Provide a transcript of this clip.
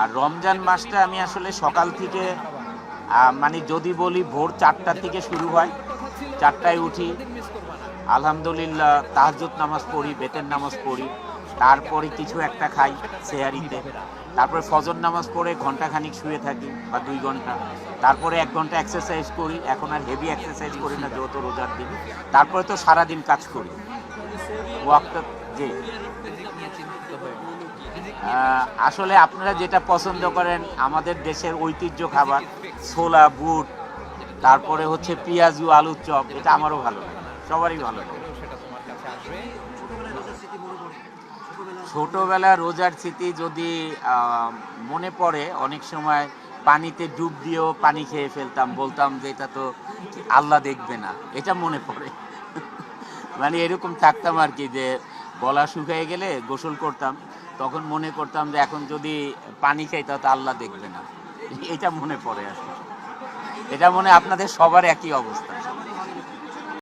আর রমজান মাসটা আমি আসলে সকাল থেকে মানে যদি বলি ভোর চারটা থেকে শুরু হয়, চারটায় উঠি। আলহামদুলিল্লাহ, তাহাজ্জুদ নামাজ পড়ি, বেতের নামাজ পড়ি। তারপরে কিছু একটা খাই সেহারিতে। তারপরে ফজর নামাজ পড়ে ঘন্টাখানিক শুয়ে থাকি, বা দুই ঘণ্টা তারপরে এক ঘণ্টা এক্সারসাইজ করি, এখন আর হেভি এক্সারসাইজ করি না, যেহেতু রোজার দিন। তারপরে তো সারাদিন কাজ করি। ওয়াক্ত আসলে আপনারা যেটা পছন্দ করেন, আমাদের দেশের ঐতিহ্য খাবার, ছোলা, বুট, তারপরে হচ্ছে পেঁয়াজু, আলুর চপ, এটা আমারও ভালো সবারই ভালো ছোটবেলা রোজার স্মৃতি যদি মনে পড়ে, অনেক সময় পানিতে ডুব দিয়েও পানি খেয়ে ফেলতাম, বলতাম যে এটা তো আল্লাহ দেখবে না, এটা মনে পড়ে। মানে এরকম থাকতাম আর কি যে গলা শুকিয়ে গেলে গোসল করতাম, তখন মনে করতাম যে এখন যদি পানি খাই তাহলে আল্লাহ দেখবে না। এটা মনে পড়ে আসলে। এটা মনে আপনাদের সবার একই অবস্থা।